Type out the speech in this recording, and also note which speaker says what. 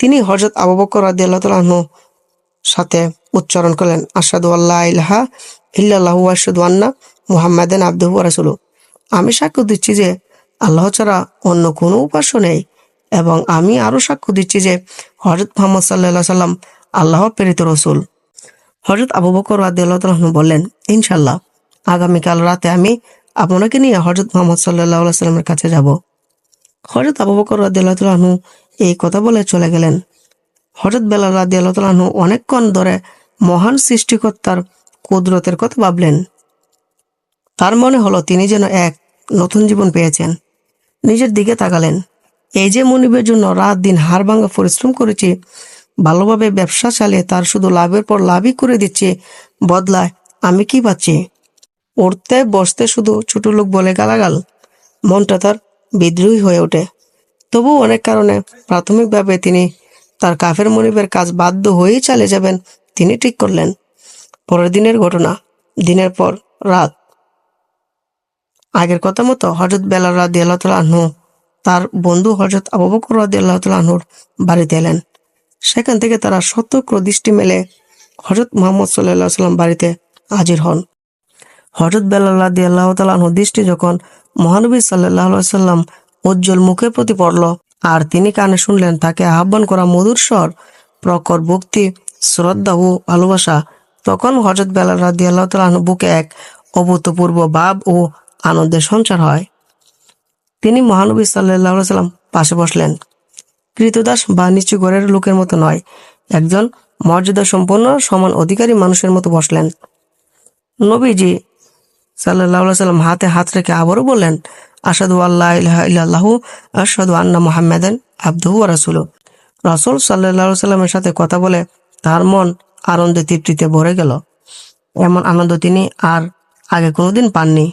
Speaker 1: তিনি হজরত আবু বকর রাদি আল্লাহ তালাহনু সাথে উচ্চারণ করলেন আসাদু আল্লাহ ইলাহা ইল্লাল্লাহু আসাদু আন্না মুহাম্মাদান আব্দুহু আমি সাক্ষ্য দিচ্ছি যে আল্লাহ ছাড়া অন্য কোনো উপাস্য নেই এবং আমি আরও সাক্ষ্য দিচ্ছি যে হজরত মোহাম্মদ সাল্লাহ সাল্লাম আল্লাহর প্রেরিত রসুল। হজরত আবু বকর রাদিয়াল্লাহু বললেন ইনশাল্লাহ আগামীকাল রাতে আমি আপনাকে নিয়ে হজরত মোহাম্মদ সাল্লাহ সাল্লামের কাছে যাব। হজরত আবু বকর রাদিয়াল্লাহু কথা বলে চলে গেলেন। হঠাৎ বেলা রাদিয়াল্লাহু তাআলা অনেকক্ষণ ধরে মহান সৃষ্টিকর্তার কুদরতের কথা ভাবলেন। তার মনে হলো তিনি যেন এক নতুন জীবন পেয়েছেন। নিজের দিকে তাকালেন। এই যে মনিবের জন্য রাত দিন হাড় ভাঙা পরিশ্রম করেছি, ভালোভাবে ব্যবসা চালিয়ে তার শুধু লাভের পর লাভই করে দিচ্ছে, বদলায় আমি কি পাচ্ছি? উঠতে, বসতে শুধু ছোট লোক বলে গালাগাল। মনটা তার বিদ্রোহী হয়ে ওঠে। তবু অনেক কারণে প্রাথমিকভাবে তিনি তার কাফের মনিবের কাজ বাধ্য হয়েই চালিয়ে যাবেন তিনি ঠিক করলেন। পরের দিনের ঘটনা, দিনের পর রাত। আগের কথা মতো হজরত বেলাল রাদি আল্লাহ তার বন্ধু হজরত আবু বকর রাদি আল্লাহ বাড়িতে এলেন। সেখান থেকে তারা সতর্ক দৃষ্টি মেলে হজরত মোহাম্মদ সাল্লাহ সাল্লাম বাড়িতে হাজির হন। হজরত বেলাল রাদি আল্লাহ আনহুর দৃষ্টি যখন মহানবী সাল্লাহ সাল্লাম উজ্জ্বল মুখের প্রতি পড়ল। আর তিনি কানে শুনলেন, তাকে আহ্বান করা মধুর স্বর প্রকর ভক্তি, শ্রদ্ধা ও ভালোবাসা। তখন হজরত বেলাল রাদি আল্লাহ বুকে এক অভূতপূর্ব ভাব ও আনন্দের সঞ্চার হয়। তিনি মহানবী সাল্লাম পাশে বসলেন। কৃতদাস বা নিচু ঘরের লোকের মতো নয়, একজন মর্যাদা সম্পন্ন সমান অধিকারী মানুষের মতো বসলেন। নবীজি সাল্লাহ সাল্লাম হাতে হাত রেখে আবারও বললেন আসাদু আল্লাহ ইহ আসাদু আন্না মুহাম্মাদান আব্দু ও রাসুল রাসুল সাল্লাল্লাহু সাল্লামের সাথে কথা বলে তার মন আনন্দে তৃপ্তিতে ভরে গেল। এমন আনন্দ তিনি আর আগে কোনোদিন পাননি।